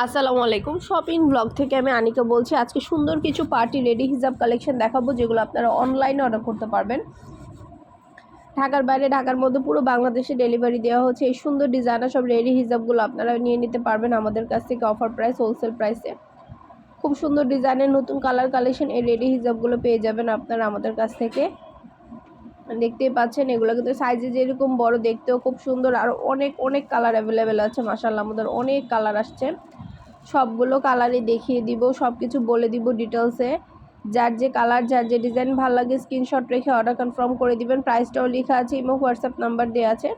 আসসালামু আলাইকুম। Shopping blog থেকে আমি আনিকা বলছি, আজকে সুন্দর কিছু পার্টি রেডি হিজাব কালেকশন দেখাবো, যেগুলো আপনারা অনলাইনে অর্ডার করতে পারবেন। ঢাকার বাইরে, ঢাকার মধ্যে পুরো বাংলাদেশে ডেলিভারি দেওয়া হচ্ছে। এই সুন্দর ডিজাইনার সব রেডি হিজাবগুলো আপনারা নিয়ে নিতে পারবেন আমাদের কাছ থেকে অফার প্রাইস হোলসেল প্রাইসে খুব সুন্দর ডিজাইনের নতুন কালার কালেকশন এই রেডি হিজাবগুলো পেয়ে যাবেন আপনারা আমাদের কাছ থেকে। দেখতেই পাচ্ছেন, এগুলো কিন্তু সাইজে যেরকম বড় দেখতেও খুব সুন্দর, আর অনেক অনেক কালার অ্যাভেলেবেল আছে মাসাল্লাহ আমাদের অনেক কালার আসছে। সবগুলো কালারই দেখিয়ে দিব সব কিছু বলে দিব ডিটেলসে। যার যে কালার, যার যে ডিজাইন ভালো লাগে স্ক্রিনশট রেখে অর্ডার কনফার্ম করে দিবেন। প্রাইসটাও লেখা আছে, ইমো হোয়াটসঅ্যাপ নাম্বার দেওয়া আছে।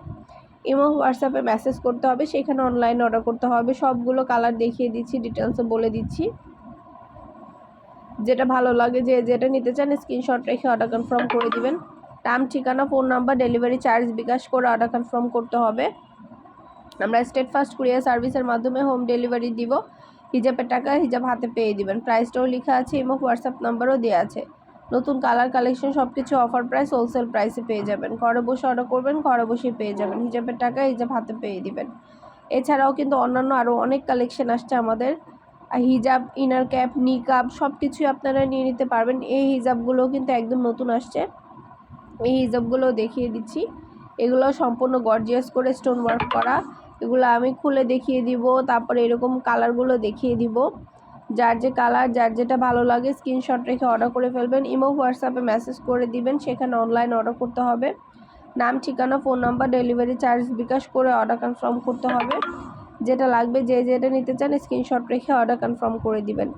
ইমো হোয়াটসঅ্যাপে মেসেজ করতে হবে, সেখানে অনলাইন অর্ডার করতে হবে। সবগুলো কালার দেখিয়ে দিচ্ছি ডিটেলসে বলে দিচ্ছি। যেটা ভালো লাগে, যে যেটা নিতে চান, স্ক্রিনশট রেখে অর্ডার কনফার্ম করে দিবেন। নাম, ঠিকানা phone number delivery charge bKash করে অর্ডার কনফার্ম করতে হবে। আমরা স্টেট ফার্স্ট কুরিয়ার সার্ভিসের মাধ্যমে হোম ডেলিভারি দিব। হিজাবের টাকা হিজাব হাতে পেয়ে দিবেন। প্রাইসটাও লেখা আছে এবং হোয়াটসঅ্যাপ নাম্বারও দেওয়া আছে। নতুন কালার, কালেকশন সব কিছু অফার প্রাইস হোলসেল প্রাইসে পেয়ে যাবেন। ঘরে বসে অর্ডার করবেন, ঘরে বসেই পেয়ে যাবেন। হিজাবের টাকা হিজাব হাতে পেয়ে দিবেন। এছাড়াও কিন্তু অন্যান্য আরও অনেক কালেকশন আসছে আমাদের। হিজাব ইনার ক্যাপ নিকাব সব কিছুই আপনারা নিয়ে নিতে পারবেন। এই হিজাবগুলোও কিন্তু একদম নতুন আসছে। এই হিজাবগুলো দেখিয়ে দিচ্ছি। এগুলো সম্পূর্ণ গর্জিয়াস করে স্টোন ওয়ার্ক করা। এগুলো আমি খুলে দেখিয়ে দিব, তারপরে এরকম কালারগুলো দেখিয়ে দিব। যার যে কালার যার যেটা ভালো লাগে স্ক্রিনশট রেখে অর্ডার করে ফেলবেন। ইমো, হোয়াটসঅ্যাপে মেসেজ করে দিবেন, সেখানে অনলাইন অর্ডার করতে হবে। নাম, ঠিকানা phone number delivery charge bKash করে অর্ডার কনফার্ম করতে হবে। যেটা লাগবে, যে যেটা নিতে চান স্ক্রিনশট রেখে অর্ডার কনফার্ম করে দিবেন।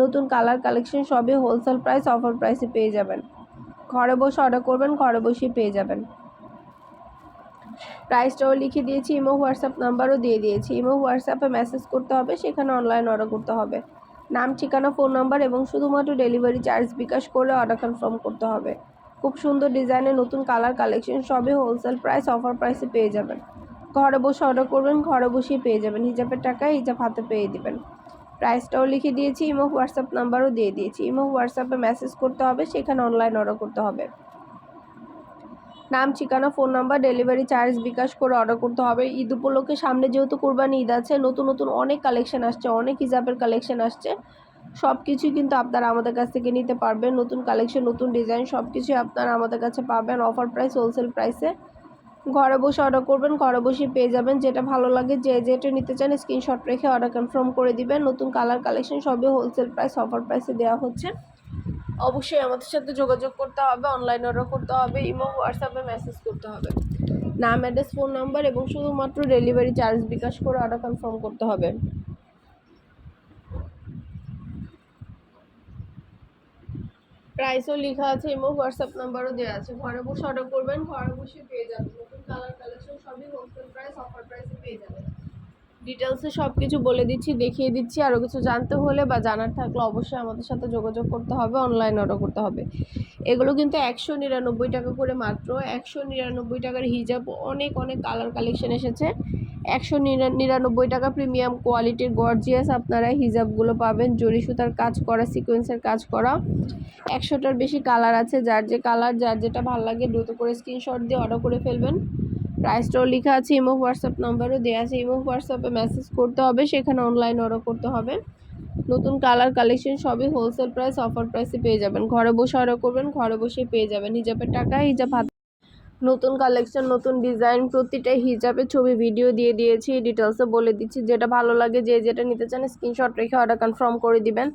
নতুন কালার কালেকশন সবই হোলসেল প্রাইস অফার প্রাইসে পেয়ে যাবেন। ঘরে বসে অর্ডার করবেন, ঘরে বসেই পেয়ে যাবেন। প্রাইসটাও লিখে দিয়েছি, ইমো, হোয়াটসঅ্যাপ নাম্বারও দিয়ে দিয়েছি। ইমো, হোয়াটসঅ্যাপে মেসেজ করতে হবে, সেখানে অনলাইন অর্ডার করতে হবে। নাম, ঠিকানা ফোন নাম্বার এবং শুধুমাত্র ডেলিভারি চার্জ বিকাশ করে অর্ডার কনফার্ম করতে হবে। খুব সুন্দর ডিজাইনের নতুন কালার কালেকশন সবই হোলসেল প্রাইস অফার প্রাইসে পেয়ে যাবেন। ঘরে বসে অর্ডার করবেন, ঘরে বসেই পেয়ে যাবেন। হিজাবের টাকায় হিজাব হাতে পেয়ে দিবেন। প্রাইসটাও লিখে দিয়েছি, ইমো, হোয়াটসঅ্যাপ নাম্বারও দিয়ে দিয়েছি। ইমো, হোয়াটসঅ্যাপে মেসেজ করতে হবে, সেখানে অনলাইন অর্ডার করতে হবে। নাম, ঠিকানা, phone number, delivery charge bKash করে অর্ডার করতে হবে। ঈদ উপলক্ষে সামনে যেহেতু কোরবানি ঈদ আছে, নতুন নতুন অনেক কালেকশন আসছে, অনেক হিসাবের কালেকশন আসছে। সব কিছুই কিন্তু আপনারা আমাদের কাছ থেকে নিতে পারবেন। নতুন কালেকশন নতুন ডিজাইন সব কিছুই আপনারা আমাদের কাছে পাবেন অফার প্রাইস হোলসেল প্রাইসে ঘরে বসে অর্ডার করবেন, ঘরে বসে পেয়ে যাবেন। যেটা ভালো লাগে, যে যেটা নিতে চান স্ক্রিনশট রেখে অর্ডার কনফার্ম করে দিবেন। নতুন কালার কালেকশন সবই হোলসেল প্রাইস অফার প্রাইসে দেওয়া হচ্ছে। অবশ্যই আমাদের সাথে যোগাযোগ করতে হবে অনলাইন অর্ডার করতে হবে, ইমো হোয়াটসঅ্যাপে মেসেজ করতে হবে। নাম অ্যাড্রেস ফোন নাম্বার এবং শুধুমাত্র ডেলিভারি চার্জ বিকাশ করে অর্ডার কনফার্ম করতে হবে। প্রাইসও লেখা আছে, ইমো হোয়াটসঅ্যাপ নাম্বারও দেওয়া আছে। ঘরে বসে অর্ডার করবেন, ঘরে বসে পেয়ে যাবেন। নতুন কালার কালেকশন সবই হোলসেল প্রাইস অফার প্রাইসে পেয়ে যাবেন। ডিটেলসে সব কিছু বলে দিচ্ছি, দেখিয়ে দিচ্ছি। আরও কিছু জানতে হলে বা জানার থাকলে অবশ্যই আমাদের সাথে যোগাযোগ করতে হবে অনলাইন অর্ডার করতে হবে। এগুলো কিন্তু একশো নিরানব্বই টাকা করে মাত্র। একশো নিরানব্বই টাকার হিজাব, অনেক অনেক কালার কালেকশন এসেছে। একশো নিরানব্বই টাকা প্রিমিয়াম কোয়ালিটির গর্জিয়াস আপনারা হিজাবগুলো পাবেন। জরি সুতার কাজ করা সিকোয়েন্সের কাজ করা। একশোটার বেশি কালার আছে। যার যে কালার যার যেটা ভালো লাগে, দ্রুত করে স্ক্রিনশট দিয়ে অর্ডার করে ফেলবেন। প্রাইসটাও লেখা আছে ইমো হোয়াটসঅ্যাপ নাম্বারও দেওয়া আছে। ইমো হোয়াটসঅ্যাপে মেসেজ করতে হবে, সেখানে অনলাইন অর্ডার করতে হবে। নতুন কালার কালেকশন সবই হোলসেল প্রাইস অফার প্রাইসে পেয়ে যাবেন। ঘরে বসে অর্ডার করবেন, ঘরে বসে পেয়ে যাবেন। হিজাবের টাকা, হিজাব হাত। নতুন কালেকশন নতুন ডিজাইন প্রতিটা হিজাবের ছবি ভিডিও দিয়ে দিয়েছি ডিটেলসে বলে দিচ্ছি। যেটা ভালো লাগে, যে যেটা নিতে চান স্ক্রিনশট রেখে অর্ডার কনফার্ম করে দিবেন।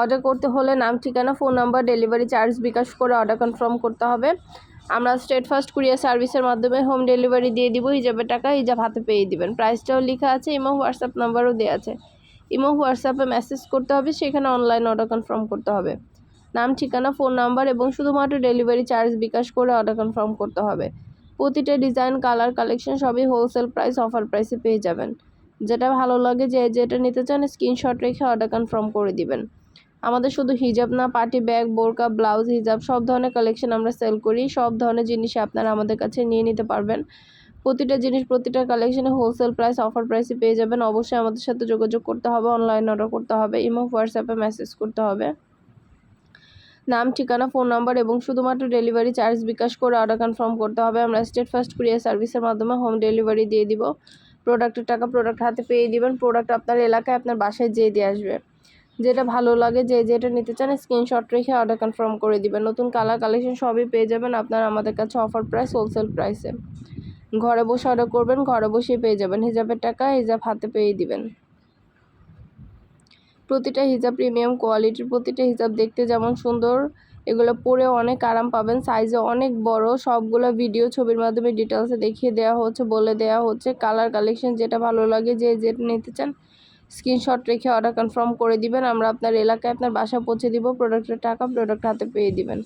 অর্ডার করতে হলে নাম, ঠিকানা phone number delivery charge bKash করে অর্ডার কনফার্ম করতে হবে। আমরা স্টেট ফার্স্ট কুরিয়ার সার্ভিসের মাধ্যমে হোম ডেলিভারি দিয়ে দিব হিজাবের টাকা হিজাব হাতে পেয়ে দিবেন। প্রাইসটাও লেখা আছে ইমো হোয়াটসঅ্যাপ নাম্বারও দেওয়া আছে। ইমো হোয়াটসঅ্যাপে মেসেজ করতে হবে, সেখানে অনলাইন অর্ডার কনফার্ম করতে হবে। নাম, ঠিকানা ফোন নাম্বার এবং শুধুমাত্র ডেলিভারি চার্জ বিকাশ করে অর্ডার কনফার্ম করতে হবে। প্রতিটা ডিজাইন কালার কালেকশন সবই হোলসেল প্রাইস অফার প্রাইসে পেয়ে যাবেন। যেটা ভালো লাগে, যে যেটা নিতে চান স্ক্রিনশট রেখে অর্ডার কনফার্ম করে দিবেন। আমাদের শুধু হিজাব না পার্টি ব্যাগ, বোরকা, ব্লাউজ, হিজাব, সব ধরনের কালেকশন আমরা সেল করি। সব ধরনের জিনিস আপনারা আমাদের কাছে নিয়ে নিতে পারবেন। প্রতিটা জিনিস, প্রতিটা কালেকশনে হোলসেল প্রাইস অফার প্রাইসে পেয়ে যাবেন। অবশ্যই আমাদের সাথে যোগাযোগ করতে হবে অনলাইন অর্ডার করতে হবে, ইমো, হোয়াটসঅ্যাপে মেসেজ করতে হবে। নাম, ঠিকানা ফোন নাম্বার এবং শুধুমাত্র ডেলিভারি চার্জ বিকাশ করে অর্ডার কনফার্ম করতে হবে। আমরা স্টেট ফার্স্ট কুরিয়ার সার্ভিসের মাধ্যমে হোম ডেলিভারি দিয়ে দিব। প্রোডাক্টের টাকা প্রোডাক্ট হাতে পেয়ে দিবেন। প্রোডাক্ট আপনার এলাকায়, আপনার বাসায় যেয়ে দিয়ে আসবে। যেটা ভালো লাগে, যে যেটা নিতে চান স্ক্রিনশট রেখে অর্ডার কনফার্ম করে দিবেন। নতুন কালার কালেকশন সবই পেয়ে যাবেন আপনারা আমাদের কাছে অফার প্রাইস হোলসেল প্রাইসে ঘরে বসে অর্ডার করবেন, ঘরে বসেই পেয়ে যাবেন। হিজাবের টাকা, হিজাব হাতে পেয়ে দিবেন। প্রতিটা হিজাব প্রিমিয়াম কোয়ালিটির প্রতিটা হিজাব দেখতে যেমন সুন্দর, এগুলো পরে অনেক আরাম পাবেন। সাইজে অনেক বড়, সবগুলো ভিডিও ছবির মাধ্যমে ডিটেলসে দেখিয়ে দেওয়া হচ্ছে, বলে দেওয়া হচ্ছে। কালার কালেকশন যেটা ভালো লাগে, যে যেটা নিতে চান স্ক্রিনশট রেখে অর্ডার কনফার্ম করে দিবেন। আমরা আপনার এলাকায় আপনার বাসা পৌঁছে দিব প্রোডাক্টের টাকা প্রোডাক্ট হাতে পেয়ে দিবেন।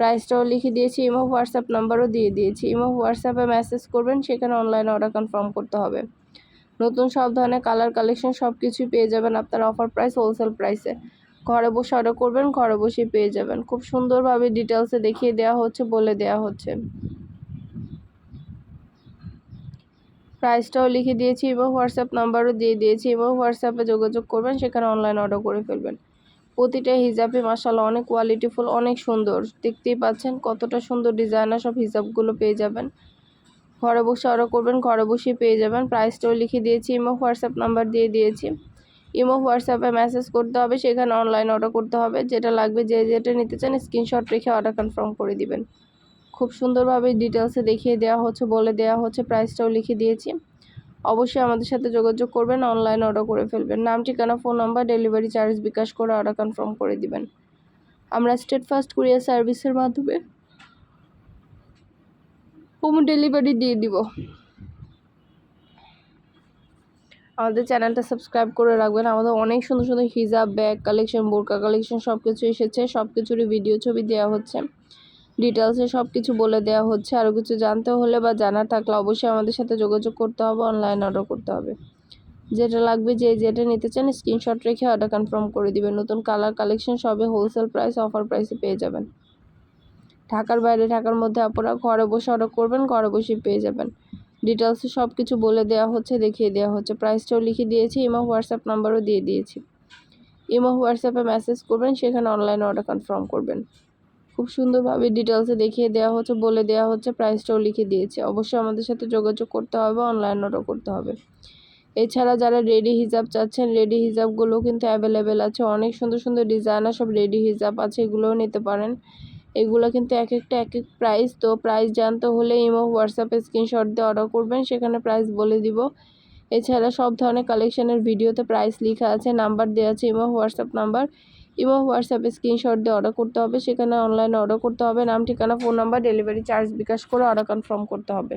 প্রাইসটাও লিখে দিয়েছি ইমো হোয়াটসঅ্যাপ নাম্বারও দিয়ে দিয়েছি। ইমো হোয়াটসঅ্যাপে মেসেজ করবেন, সেখানে অনলাইনে অর্ডার কনফার্ম করতে হবে। নতুন সব ধরনের কালার কালেকশন সব কিছুই পেয়ে যাবেন আপনার অফার প্রাইস হোলসেল প্রাইসে ঘরে বসে অর্ডার করবেন, ঘরে বসেই পেয়ে যাবেন। খুব সুন্দরভাবে ডিটেলসে দেখিয়ে দেওয়া হচ্ছে, বলে দেওয়া হচ্ছে। প্রাইসটাও লিখে দিয়েছি এবং হোয়াটসঅ্যাপ নাম্বারও দিয়ে দিয়েছি এবং হোয়াটসঅ্যাপে যোগাযোগ করবেন, সেখানে অনলাইন অর্ডার করে ফেলবেন। প্রতিটা হিজাবে মাসাল্লাহ অনেক কোয়ালিটিফুল অনেক সুন্দর। দেখতেই পাচ্ছেন কতটা সুন্দর ডিজাইনার সব হিজাবগুলো পেয়ে যাবেন। ঘরে বসে অর্ডার করবেন, ঘরে বসেই পেয়ে যাবেন। প্রাইসটাও লিখে দিয়েছি, ইমো, হোয়াটসঅ্যাপ নাম্বার দিয়ে দিয়েছি। ইমো, হোয়াটসঅ্যাপে মেসেজ করতে হবে, সেখানে অনলাইন অর্ডার করতে হবে। যেটা লাগবে, যে যেটা নিতে চান স্ক্রিনশট রেখে অর্ডার কনফার্ম করে দিবেন। খুব সুন্দরভাবে ডিটেলসে দেখিয়ে দেওয়া হচ্ছে, বলে দেওয়া হচ্ছে প্রাইসটাও লিখে দিয়েছি। অবশ্যই আমাদের সাথে যোগাযোগ করবেন অনলাইন অর্ডার করে ফেলবেন। নাম, ঠিকানা phone number delivery charge bKash করে অর্ডার কনফার্ম করে দিবেন। আমরা স্টেট ফার্স্ট কুরিয়ার সার্ভিসের মাধ্যমে হোম ডেলিভারি দিয়ে দিব। আমাদের চ্যানেলটা সাবস্ক্রাইব করে রাখবেন। আমাদের অনেক সুন্দর সুন্দর হিজাব ব্যাগ কালেকশন বোরকা কালেকশন সব কিছু এসেছে। সব কিছুরই ভিডিও ছবি দেওয়া হচ্ছে। ডিটেলসে সব কিছু বলে দেওয়া হচ্ছে। আরও কিছু জানতে হলে বা জানার থাকলে অবশ্যই আমাদের সাথে যোগাযোগ করতে হবে অনলাইন অর্ডার করতে হবে। যেটা লাগবে যে যেটা নিতে চান স্ক্রিনশট রেখে অর্ডার কনফার্ম করে দিবেন। নতুন কালার কালেকশন সবে হোলসেল প্রাইস অফার প্রাইসে পেয়ে যাবেন। ঢাকার বাইরে, ঢাকার মধ্যে আপনারা ঘরে বসে অর্ডার করবেন, ঘরে বসে পেয়ে যাবেন। ডিটেলসে সব কিছু বলে দেওয়া হচ্ছে, দেখিয়ে দেওয়া হচ্ছে। প্রাইসটাও লিখে দিয়েছি ইমো হোয়াটসঅ্যাপ নাম্বারও দিয়ে দিয়েছি। ইমো হোয়াটসঅ্যাপে মেসেজ করবেন, সেখানে অনলাইনে অর্ডার কনফার্ম করবেন। খুব সুন্দরভাবে ডিটেলসে দেখিয়ে দেওয়া হচ্ছে, বলে দেওয়া হচ্ছে প্রাইসটাও লিখে দিয়েছে। অবশ্যই আমাদের সাথে যোগাযোগ করতে হবে অনলাইন অর্ডার করতে হবে। এছাড়া যারা রেডি হিজাব চাচ্ছেন রেডি হিজাবগুলো কিন্তু অ্যাভেলেবেল আছে। অনেক সুন্দর সুন্দর ডিজাইনার সব রেডি হিজাব আছে, এগুলোও নিতে পারেন। এগুলো কিন্তু এক একটা এক এক প্রাইস তো প্রাইস জানতে হলে ইমো হোয়াটসঅ্যাপে স্ক্রিনশট দিয়ে অর্ডার করবেন, সেখানে প্রাইস বলে দিব। এছাড়া সব ধরনের কালেকশনের ভিডিওতে প্রাইস লেখা আছে নাম্বার দেওয়া আছে, ইমো হোয়াটসঅ্যাপ নাম্বার ইমো, হোয়াটসঅ্যাপে স্ক্রিনশট দিয়ে অর্ডার করতে হবে। সেখানে অনলাইনে অর্ডার করতে হবে। নাম, ঠিকানা phone number delivery charge bKash করে অর্ডার কনফার্ম করতে হবে।